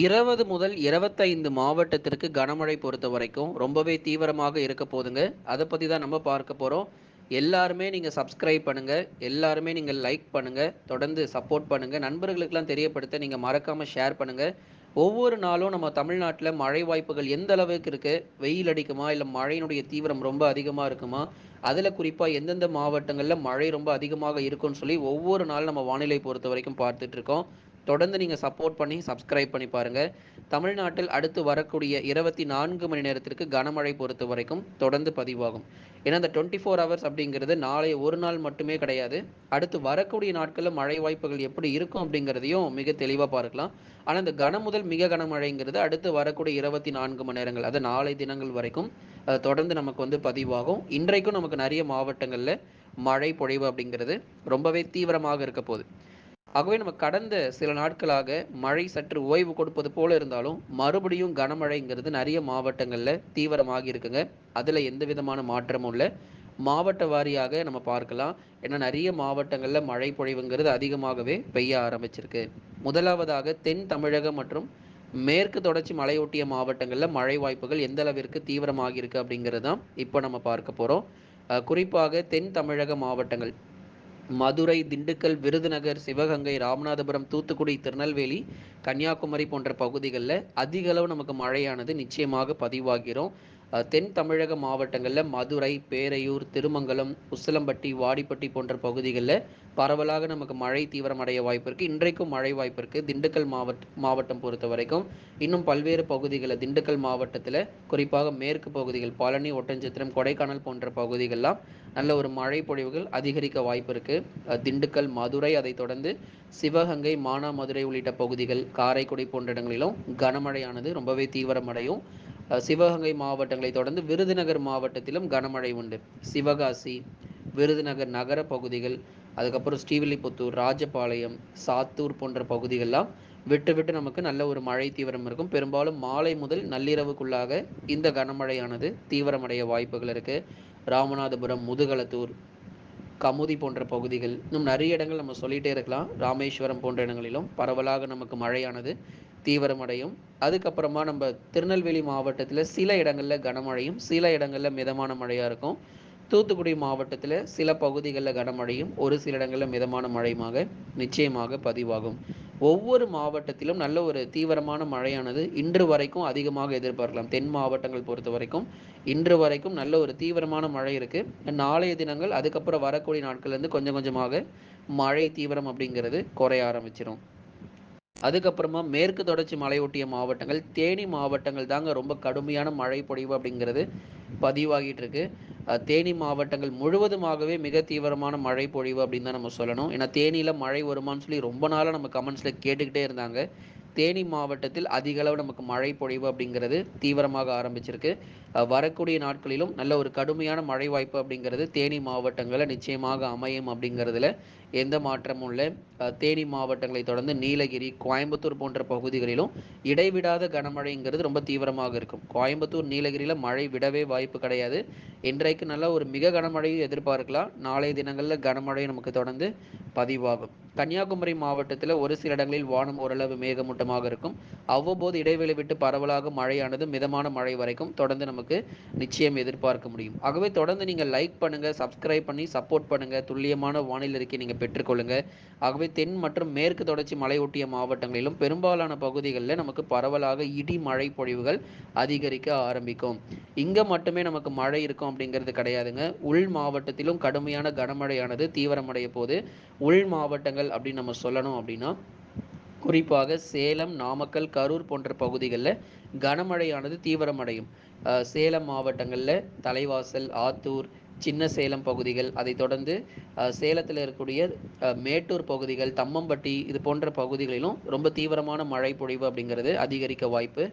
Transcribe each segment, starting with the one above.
இருபது முதல் இருபத்தைந்து மாவட்டத்திற்கு கனமழை பொறுத்த வரைக்கும் ரொம்பவே தீவிரமாக இருக்க போதுங்க. அதை பற்றி தான் நம்ம பார்க்க போகிறோம் எல்லாருமே நீங்கள் சப்ஸ்கிரைப் பண்ணுங்கள் எல்லாருமே நீங்கள் லைக் பண்ணுங்கள் தொடர்ந்து சப்போர்ட் பண்ணுங்கள் நண்பர்களுக்கெல்லாம் தெரியப்படுத்த நீங்கள் மறக்காமல் ஷேர் பண்ணுங்கள் ஒவ்வொரு நாளும் நம்ம தமிழ்நாட்டில் மழை வாய்ப்புகள் எந்த அளவுக்கு இருக்குது வெயில் அடிக்குமா? இல்லை மழையினுடைய தீவிரம் ரொம்ப அதிகமாக இருக்குமா? அதில் குறிப்பாக எந்தெந்த மாவட்டங்களில் மழை ரொம்ப அதிகமாக இருக்கும்னு சொல்லி ஒவ்வொரு நாளும் நம்ம வானிலை பொறுத்த வரைக்கும் பார்த்துட்ருக்கோம் தொடர்ந்து நீங்கள் சப்போர்ட் பண்ணி சப்ஸ்கிரைப் பண்ணி பாருங்கள் தமிழ்நாட்டில் அடுத்து வரக்கூடிய இருபத்தி நான்கு மணி நேரத்திற்கு கனமழை பொறுத்த வரைக்கும் தொடர்ந்து பதிவாகும். ஏன்னா இந்த டுவெண்ட்டி ஃபோர் ஹவர்ஸ் அப்படிங்கிறது நாளை ஒரு நாள் மட்டுமே கிடையாது. அடுத்து வரக்கூடிய நாட்களில் மழை வாய்ப்புகள் எப்படி இருக்கும் அப்படிங்கிறதையும் மிக தெளிவாக பார்க்கலாம். ஆனால் இந்த கன முதல் மிக கனமழைங்கிறது அடுத்து வரக்கூடிய இருபத்தி நான்கு மணி நேரங்கள் அது நாளை தினங்கள் வரைக்கும் தொடர்ந்து நமக்கு வந்து பதிவாகும். இன்றைக்கும் நமக்கு நிறைய மாவட்டங்களில் மழை பொழிவு அப்படிங்கிறது ரொம்பவே தீவிரமாக இருக்க போகுது. ஆகவே நம்ம கடந்த சில நாட்களாக மழை சற்று ஓய்வு கொடுப்பது போல இருந்தாலும் மறுபடியும் கனமழைங்கிறது நிறைய மாவட்டங்களில் தீவிரமாகி இருக்குங்க. அதில் எந்த விதமான மாற்றமும் இல்லை. மாவட்ட வாரியாக நம்ம பார்க்கலாம். ஏன்னா நிறைய மாவட்டங்களில் மழை பொழிவுங்கிறது அதிகமாகவே பெய்ய ஆரம்பிச்சிருக்கு. முதலாவதாக தென் தமிழகம் மற்றும் மேற்கு தொடர்ச்சி மலையொட்டிய மாவட்டங்களில் மழை வாய்ப்புகள் எந்த அளவிற்கு தீவிரமாகி இருக்கு அப்படிங்கிறது தான் இப்போ நம்ம பார்க்க போகிறோம் குறிப்பாக தென் தமிழக மாவட்டங்கள். மதுரை திண்டுக்கல் விருதுநகர் சிவகங்கை ராமநாதபுரம் தூத்துக்குடி திருநெல்வேலி கன்னியாகுமரி போன்ற பகுதிகளில் அதிக அளவு நமக்கு மழையானது நிச்சயமாக பதிவாகிறோம். தென் தமிழக மாவட்டங்களில் மதுரை பேரையூர் திருமங்கலம் உசிலம்பட்டி வாடிப்பட்டி போன்ற பகுதிகளில் பரவலாக நமக்கு மழை தீவிரமடைய வாய்ப்பு இருக்குது இன்றைக்கும் மழை வாய்ப்பு இருக்குது திண்டுக்கல் மாவட்ட மாவட்டம் பொறுத்த வரைக்கும் இன்னும் பல்வேறு பகுதிகளில் திண்டுக்கல் மாவட்டத்தில் குறிப்பாக மேற்கு பகுதிகள் பழனி ஒட்டஞ்சத்திரம் கொடைக்கானல் போன்ற பகுதிகளெலாம் நல்ல ஒரு மழை பொழிவுகள் அதிகரிக்க வாய்ப்பு இருக்குது திண்டுக்கல் மதுரை அதை தொடர்ந்து சிவகங்கை மானாமதுரை உள்ளிட்ட பகுதிகள் காரைக்குடி போன்ற இடங்களிலும் கனமழையானது ரொம்பவே தீவிரமடையும். சிவகங்கை மாவட்டங்களை தொடர்ந்து விருதுநகர் மாவட்டத்திலும் கனமழை உண்டு. சிவகாசி விருதுநகர் நகர பகுதிகள் அதுக்கப்புறம் ஸ்ரீவில்லிபுத்தூர் ராஜபாளையம் சாத்தூர் போன்ற பகுதிகள்லாம் விட்டு விட்டு நமக்கு நல்ல ஒரு மழை தீவிரம் இருக்கும். பெரும்பாலும் மாலை முதல் நள்ளிரவுக்குள்ளாக இந்த கனமழையானது தீவிரமடைய வாய்ப்புகள் இருக்கு. ராமநாதபுரம் முதுகலத்தூர் கமுதி போன்ற பகுதிகள். இன்னும் நிறைய இடங்கள் நம்ம சொல்லிட்டே இருக்கலாம். ராமேஸ்வரம் போன்ற இடங்களிலும் பரவலாக நமக்கு மழையானது தீவிரமடையும். அதுக்கப்புறமா நம்ம திருநெல்வேலி மாவட்டத்தில் சில இடங்களில் கனமழையும் சில இடங்களில் மிதமான மழையாக இருக்கும். தூத்துக்குடி மாவட்டத்தில் சில பகுதிகளில் கனமழையும் ஒரு சில இடங்களில் மிதமான மழையுமாக நிச்சயமாக பதிவாகும். ஒவ்வொரு மாவட்டத்திலும் நல்ல ஒரு தீவிரமான மழையானது இன்று வரைக்கும் அதிகமாக எதிர்பார்க்கலாம். தென் மாவட்டங்கள் பொறுத்த வரைக்கும் இன்று வரைக்கும் நல்ல ஒரு தீவிரமான மழை இருக்குது நாளைய தினங்கள் அதுக்கப்புறம் வரக்கூடிய நாட்கள்லேருந்து கொஞ்சம் கொஞ்சமாக மழை தீவிரம் அப்படிங்கிறது குறைய ஆரம்பிச்சிடும் அதுக்கப்புறமா மேற்கு தொடர்ச்சி மலையொட்டிய மாவட்டங்கள் தேனி மாவட்டங்கள் தாங்க ரொம்ப கடுமையான மழை பொழிவு அப்படிங்கிறது பதிவாகிட்டு இருக்கு. தேனி மாவட்டங்கள் முழுவதுமாகவே மிக தீவிரமான மழை பொழிவு அப்படின்னு தான் நம்ம சொல்லணும். ஏன்னா தேனியில் மழை வருமானு சொல்லி ரொம்ப நாளாக நம்ம கமெண்ட்ஸில் கேட்டுக்கிட்டே இருந்தாங்க. தேனி மாவட்டத்தில் அதிக அளவு நமக்கு மழை பொழிவு அப்படிங்கிறது தீவிரமாக ஆரம்பிச்சிருக்கு. வரக்கூடிய நாட்களிலும் நல்ல ஒரு கடுமையான மழை வாய்ப்பு அப்படிங்கிறது தேனி மாவட்டங்களில் நிச்சயமாக அமையும் அப்படிங்கிறதுல எந்த மாற்றமும் இல்லை. தேனி மாவட்டங்களை தொடர்ந்து நீலகிரி கோயம்புத்தூர் போன்ற பகுதிகளிலும் இடைவிடாத கனமழைங்கிறது ரொம்ப தீவிரமாக இருக்கும். கோயம்புத்தூர் நீலகிரியில் மழை விடவே வாய்ப்பு கிடையாது. இன்றைக்கு நல்ல ஒரு மிக கனமழையும் எதிர்பார்க்கலாம். நாளைய தினங்களில் கனமழை நமக்கு தொடர்ந்து பதிவாகும். கன்னியாகுமரி மாவட்டத்தில் ஒரு சில இடங்களில் வானம் ஓரளவு மேகமூட்டமாக இருக்கும். அவ்வப்போது இடைவெளி விட்டு பரவலாக மழையானது மிதமான மழை வரைக்கும் தொடர்ந்து நமக்கு நிச்சயம் எதிர்பார்க்க முடியும். ஆகவே தொடர்ந்து நீங்கள் லைக் பண்ணுங்க சப்ஸ்கிரைப் பண்ணி சப்போர்ட் பண்ணுங்க. துல்லியமான வானிலை இருக்கை நீங்கள் பெற்றுக்கொள்ளுங்க ஆகவே தென் மற்றும் மேற்கு தொடர்ச்சி மலையொட்டிய மாவட்டங்களிலும் பெரும்பாலான பகுதிகளில் நமக்கு பரவலாக இடி மழை பொழிவுகள் அதிகரிக்க ஆரம்பிக்கும். இங்கே மட்டுமே நமக்கு மழை இருக்கும் அப்படிங்கிறது கிடையாதுங்க. உள் மாவட்டத்திலும் கடுமையான கனமழையானது தீவிரமடைய போது உள் மாவட்டங்கள் அப்படின்னு நம்ம சொல்லணும் அப்படின்னா குறிப்பாக சேலம் நாமக்கல் கரூர் போன்ற பகுதிகளில் கனமழையானது தீவிரமடையும். சேலம் மாவட்டங்களில் தலைவாசல் ஆத்தூர் சின்ன சேலம் பகுதிகள் அதை தொடர்ந்து சேலத்தில் இருக்கக்கூடிய மேட்டூர் பகுதிகள் தம்மம்பட்டி இது போன்ற பகுதிகளிலும் ரொம்ப தீவிரமான மழை பொழிவு அப்படிங்கிறது அதிகரிக்க வாய்ப்பு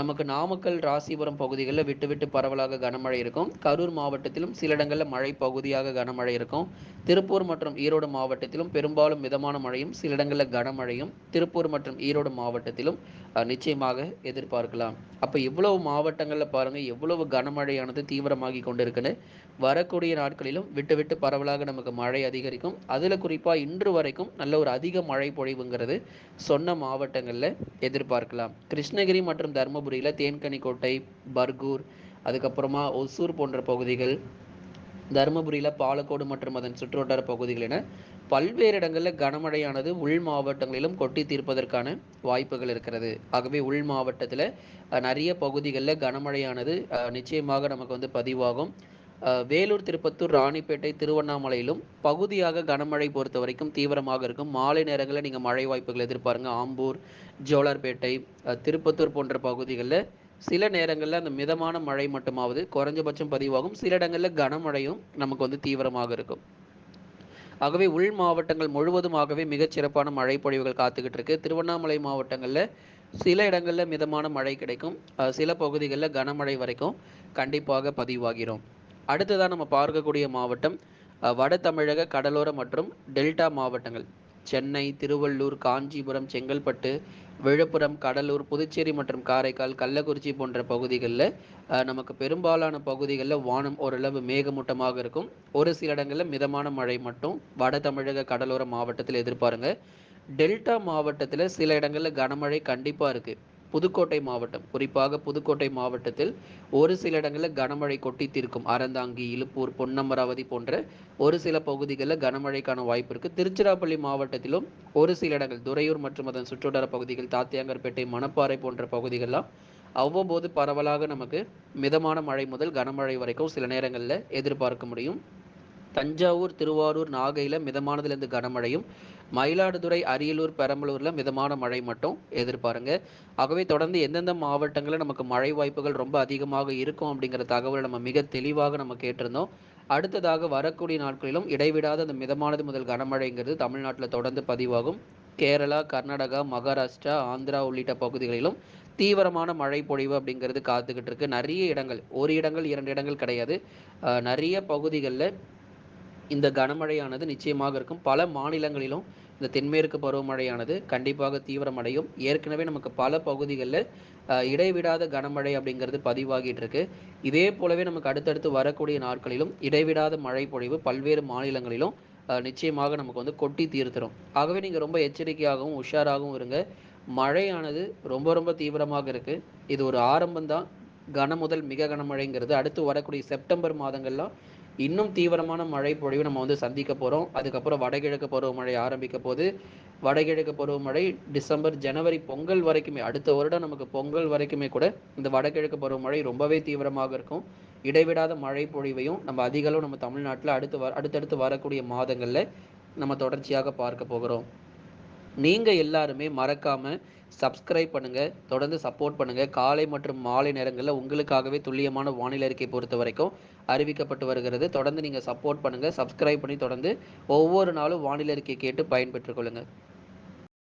நமக்கு நாமக்கல் ராசிபுரம் பகுதிகளில் விட்டு விட்டு பரவலாக கனமழை இருக்கும். கரூர் மாவட்டத்திலும் சில இடங்களில் மழை பகுதியாக கனமழை இருக்கும். திருப்பூர் மற்றும் ஈரோடு மாவட்டத்திலும் பெரும்பாலும் மிதமான மழையும் சில இடங்களில் கனமழையும். திருப்பூர் மற்றும் ஈரோடு மாவட்டத்திலும் நிச்சயமாக எதிர்பார்க்கலாம். அப்போ இவ்வளவு மாவட்டங்களில் பாருங்கள் எவ்வளவு கனமழையானது தீவிரமாகி கொண்டிருக்குன்னு. வரக்கூடிய நாட்களிலும் விட்டு விட்டு பரவலாக நமக்கு மழை அதிகரிக்கும். அதில் குறிப்பாக இன்று வரைக்கும் நல்ல ஒரு அதிக மழை பொழிவுங்கிறது சொன்ன மாவட்டங்களில் எதிர்பார்க்கலாம். கிருஷ்ணகிரி மற்றும் தர்ம தருமபுரியில் தேன்கனிக்கோட்டை பர்கூர் அதுக்கப்புறமா ஒசூர் போன்ற பகுதிகள் தருமபுரியில் பாலக்கோடு மற்றும் அதன் சுற்றுவட்டார பகுதிகள் என பல்வேறு இடங்களில் கனமழையானது உள் மாவட்டங்களிலும் கொட்டி தீர்ப்பதற்கான வாய்ப்புகள் இருக்கிறது. ஆகவே உள் மாவட்டத்தில் நிறைய பகுதிகளில் கனமழையானது நிச்சயமாக நமக்கு வந்து பதிவாகும். வேலூர் திருப்பத்தூர் ராணிப்பேட்டை திருவண்ணாமலையிலும் பகுதியாக கனமழை பொறுத்த வரைக்கும் தீவிரமாக இருக்கும். மாலை நேரங்களில் நீங்கள் மழை வாய்ப்புகள் எதிர்பாருங்க. ஆம்பூர் ஜோலார்பேட்டை திருப்பத்தூர் போன்ற பகுதிகளில் சில நேரங்களில் அந்த மிதமான மழை மட்டுமாவது குறைஞ்சபட்சம் பதிவாகும். சில இடங்களில் கனமழையும் நமக்கு வந்து தீவிரமாக இருக்கும். ஆகவே உள் மாவட்டங்கள் முழுவதுமாகவே மிகச்சிறப்பான மழை பொழிவுகள் காத்துக்கிட்டு இருக்கு. திருவண்ணாமலை மாவட்டங்களில் சில இடங்களில் மிதமான மழை கிடைக்கும். சில பகுதிகளில் கனமழை வரைக்கும் கண்டிப்பாக பதிவாகிறோம். அடுத்ததாக நம்ம பார்க்கக்கூடிய மாவட்டம் வட தமிழக கடலோர மற்றும் டெல்டா மாவட்டங்கள். சென்னை திருவள்ளூர் காஞ்சிபுரம் செங்கல்பட்டு விழுப்புரம் கடலூர் புதுச்சேரி மற்றும் காரைக்கால் கள்ளக்குறிச்சி போன்ற பகுதிகளில் நமக்கு பெரும்பாலான பகுதிகளில் வானம் ஓரளவு மேகமூட்டமாக இருக்கும். ஒரு சில இடங்களில் மிதமான மழை மட்டும் வட தமிழக கடலோர மாவட்டத்தில் எதிர்பாருங்க. டெல்டா மாவட்டத்தில் சில இடங்களில் கனமழை கண்டிப்பாக இருக்குது புதுக்கோட்டை மாவட்டம். குறிப்பாக புதுக்கோட்டை மாவட்டத்தில் ஒரு சில இடங்களில் கனமழை கொட்டி தீர்க்கும். அறந்தாங்கி இலுப்பூர் பொன்னமராவதி போன்ற ஒரு சில பகுதிகளில் கனமழைக்கான வாய்ப்பு இருக்கு. திருச்சிராப்பள்ளி மாவட்டத்திலும் ஒரு சில இடங்கள் துறையூர் மற்றும் அதன் சுற்றுவட்டார பகுதிகள் தாத்தியாங்கர்பேட்டை மணப்பாறை போன்ற பகுதிகள்லாம் அவ்வப்போது பரவலாக நமக்கு மிதமான மழை முதல் கனமழை வரைக்கும் சில நேரங்களில் எதிர்பார்க்க முடியும். தஞ்சாவூர் திருவாரூர் நாகையில் மிதமானதுலேருந்து கனமழையும் மயிலாடுதுறை அரியலூர் பெரம்பலூரில் மிதமான மழை மட்டும் எதிர்பாருங்க. ஆகவே தொடர்ந்து எந்தெந்த மாவட்டங்களில் நமக்கு மழை வாய்ப்புகள் ரொம்ப அதிகமாக இருக்கும் அப்படிங்கிற தகவலை நம்ம மிக தெளிவாக நம்ம கேட்டிருந்தோம். அடுத்ததாக வரக்கூடிய நாட்களிலும் இடைவிடாத அந்த மிதமானது முதல் கனமழைங்கிறது தமிழ்நாட்டில் தொடர்ந்து பதிவாகும். கேரளா கர்நாடகா மகாராஷ்டிரா ஆந்திரா உள்ளிட்ட பகுதிகளிலும் தீவிரமான மழை பொழிவு அப்படிங்கிறது காத்துக்கிட்டு இருக்கு. நிறைய இடங்கள் ஒரு இடங்கள் இரண்டு இடங்கள் கிடையாது. நிறைய பகுதிகளில் இந்த கனமழையானது நிச்சயமாக இருக்கும். பல மாநிலங்களிலும் இந்த தென்மேற்கு பருவமழையானது கண்டிப்பாக தீவிரமடையும். ஏற்கனவே நமக்கு பல பகுதிகளில் இடைவிடாத கனமழை அப்படிங்கிறது பதிவாகிட்டு இருக்கு. இதே போலவே நமக்கு அடுத்தடுத்து வரக்கூடிய நாட்களிலும் இடைவிடாத மழை பொழிவு பல்வேறு மாநிலங்களிலும் நிச்சயமாக நமக்கு வந்து கொட்டி தீர்த்திரும் ஆகவே நீங்கள் ரொம்ப எச்சரிக்கையாகவும் உஷாராகவும் இருங்க. மழையானது ரொம்ப ரொம்ப தீவிரமாக இருக்குது இது ஒரு ஆரம்பம்தான். கன முதல் மிக கனமழைங்கிறது. அடுத்து வரக்கூடிய செப்டம்பர் மாதங்கள்லாம் இன்னும் தீவிரமான மழை பொழிவு நம்ம வந்து சந்திக்க போகிறோம் அதுக்கப்புறம் வடகிழக்கு பருவமழை ஆரம்பிக்க போது வடகிழக்கு பருவமழை டிசம்பர் ஜனவரி பொங்கல் வரைக்குமே அடுத்த வருடம் நமக்கு பொங்கல் வரைக்குமே கூட இந்த வடகிழக்கு பருவமழை ரொம்பவே தீவிரமாக இருக்கும். இடைவிடாத மழை பொழிவையும் நம்ம அதிகளவு நம்ம தமிழ்நாட்டில் அடுத்து வ அடுத்தடுத்து வரக்கூடிய மாதங்களில் நம்ம தொடர்ச்சியாக பார்க்க போகிறோம். நீங்கள் எல்லாருமே மறக்காமல் சப்ஸ்கிரைப் பண்ணுங்கள் தொடர்ந்து சப்போர்ட் பண்ணுங்கள் காலை மற்றும் மாலை நேரங்களில் உங்களுக்காகவே துல்லியமான வானிலை அறிக்கை பொறுத்த வரைக்கும் அறிவிக்கப்பட்டு வருகிறது. தொடர்ந்து நீங்கள் சப்போர்ட் பண்ணுங்கள் சப்ஸ்கிரைப் பண்ணி தொடர்ந்து ஒவ்வொரு நாளும் வானிலை அறிக்கை கேட்டு பயன்பெற்றுக் கொள்ளுங்கள்